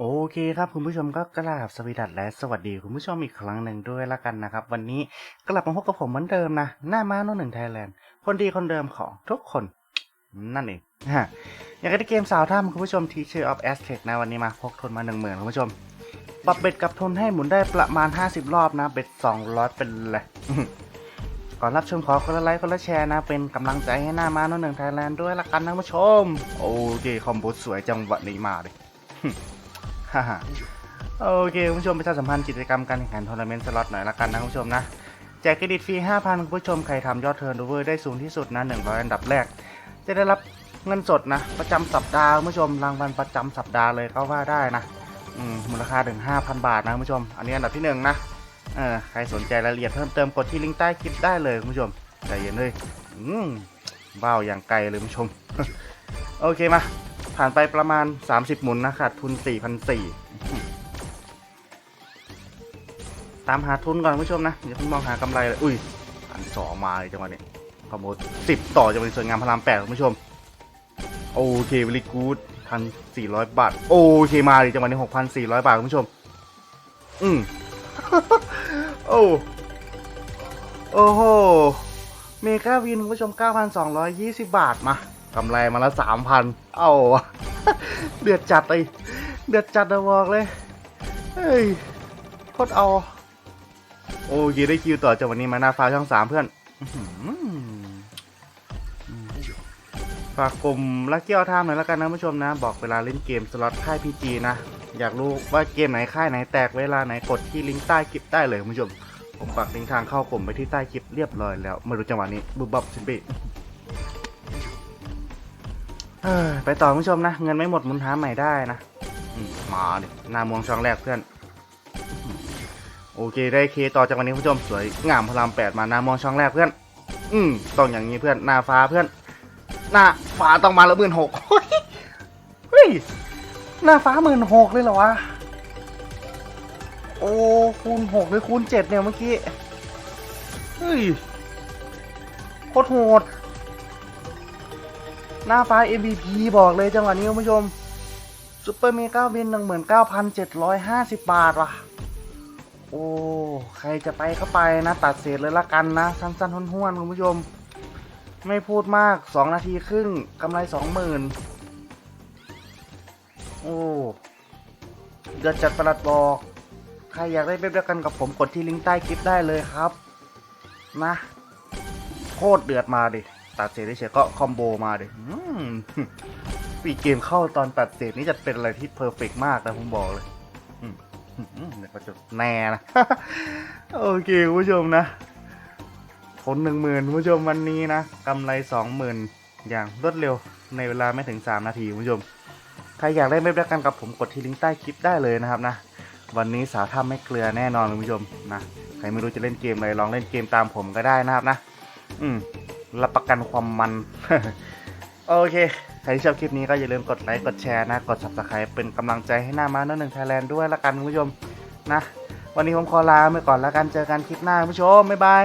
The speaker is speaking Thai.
โอเคครับคุณผู้ชมก็กราบสวีดัสและสวัสดีคุณผู้ชมอีกครั้งหนึ่งด้วยละกันนะครับ วันนี้กลับมาพบกับผมเหมือนเดิมนะ หน้าม้าโน่นหนึ่งไทยแลนด์คนดีคนเดิมของทุกคน นั่นเองฮะอย่างกับที่เกมสาวถ้ำคุณผู้ชม Teacher of Aztec นะวันนี้มาพกทุนมาหนึ่งหมื่นคุณผู้ชมปรับเบ็ดกับทุนให้หมุนได้ประมาณ 50 รอบนะ เบ็ด200 เป็นเลยก่อนรับชมขอคนละไลค์คนละแชร์นะ เป็นกำลังใจให้หน้าม้าโน่นหนึ่งไทยแลนด์ด้วยละกันนะคุณผู้ชม โอเคคอมโบสวยจังหวะนี้มาเลย โอเคคุณผู้ชมประชาสัมพันธ์กิจกรรมการแข่งขันทัวร์นาเมนต์สล็อตหน่อยละกันนะคุณผู้ชมนะแจกเครดิตฟรี 5,000 คุณผู้ชมใครทำยอดเทิร์นโอเวอร์ได้สูงที่สุดนะ 100 อันดับแรก จะได้รับเงินสดนะ ประจำสัปดาห์คุณผู้ชมรางวัลประจำสัปดาห์เลยก็ว่าได้นะมูลค่าถึง 5,000 บาทนะคุณผู้ชม อันนี้อันดับที่หนึ่งนะเออใครสนใจรายละเอียดเพิ่มเติมกดที่ลิงก์ใต้คลิปได้เลยคุณผู้ชมใจเย็นเลยอืมว้าวอย่างไกลเลยคุณผู้ชม โอเคมา ผ่านไปประมาณ 30 หมุนนะขาดทุน 4,400 ตามหาทุนก่อนผู้ชมนะอย่าเพิ่งมองหากำไรเลย อุ้ยพันสองมาเลยจังหวะนี้ขโมยสิบต่อจะเป็นสวยงามพระรามแปดผู้ชม โอเควิลิกูดพันสี่ร้อยบาท โอเคมาเลยจังหวะนี้หกพันสี่ร้อยบาทคุณผู้ชม อืมโอ้โอ้โหเมกาวินคุณผู้ชม 9,220 บาทมา กำไรมาละ3,000เอ้าเดือดจัดเลยเดือดจัดนะบอกเลย เฮ้ยโคตรเอา โอ้ยได้คิวต่อจากวันนี้มาหน้าฟ้าช่องสามเพื่อนฝากกลุ่มลักเกี้ยวทามหน่อยแล้วกันนะผู้ชมนะ บอกเวลาเล่นเกมสล็อตค่ายพีจีนะ อยากรู้ว่าเกมไหนค่ายไหนแตกเวลาไหนกดที่ลิงก์ใต้คลิปได้เลยคุณผู้ชม ผมปักลิงก์ทางเข้ากลุ่มไปที่ใต้คลิปเรียบร้อยแล้ว มาดูจังหวะนี้บุบบับชินบี ไปต่อผู้ชมนะ เงินไม่หมดมุนหาใหม่ได้นะมาดิหน้ามวงช่องแรกเพื่อน โอเคได้เคต่อจากวันนี้ผู้ชมสวยงามพลามแปดมาหน้ามองช่องแรกเพื่อน อืมต้องอย่างนี้เพื่อนหน้าฟ้าเพื่อน หน้าฟ้าต้องมาละหมื่นหกเฮ้ยหน้าฟ้าหมื่นหกเลยเหรอวะโอ้คูณหกหรือคูณเจ็ดเนี่ยเมื่อกี้เฮ้ยโคตรโหด หน้าฟ้า MVP บอกเลยจังหวะนี้คุณผู้ชมซูเปอร์เมกาวินหนึ่งหมื่นเก้าพันเจ็ดร้อยห้าสิบบาทว่ะ โอ้ ใครจะไปก็ไปนะ ตัดเศษเลยละกันนะ สั้นๆห้วนๆคุณผู้ชม ไม่พูดมาก2นาทีครึ่งกำไร20,000โอ้เดือดจัดประหลัดบอก ใครอยากได้เว็บเดียวกันกับผมกดที่ลิงก์ใต้คลิปได้เลยครับ นะ โคตรเดือดมาดิ ตัดเศษเฉยก็คอมโบมาเดิอืมปีเกมเข้าตอนตัดเศษนี่จะเป็นอะไรที่เพอร์เฟกมากนะผมบอกเลยเดี๋ยวก็จะแน่นะ โอเคคุณผู้ชมนะผลหนึ่งหมื่นคุณผู้ชมวันนี้นะกำไรสองหมื่นอย่างรวดเร็วในเวลาไม่ถึงสามนาทีคุณผู้ชม ใครอยากได้ไม่ด้วกันกับผมกดที่ลิงก์ใต้คลิปได้เลยนะครับนะ วันนี้สาวทำไม่เกลือแน่นอนคุณผู้ชมนะ ใครไม่รู้จะเล่นเกมอะไรลองเล่นเกมตามผมก็ได้นะครับนะ อืม รับประกันความมัน โอเคใครที่ชอบคลิปนี้ก็อย่าลืมกดไลค์กดแชร์นะ กด subscribe เป็นกำลังใจให้หน้ามาหน้าหนึ่งไทยแลนด์ด้วยละกันคุณผู้ชมนะ วันนี้ผมขอลาไปก่อนแล้วกันเจอกันคลิปหน้าคุณผู้ชมบ๊ายบาย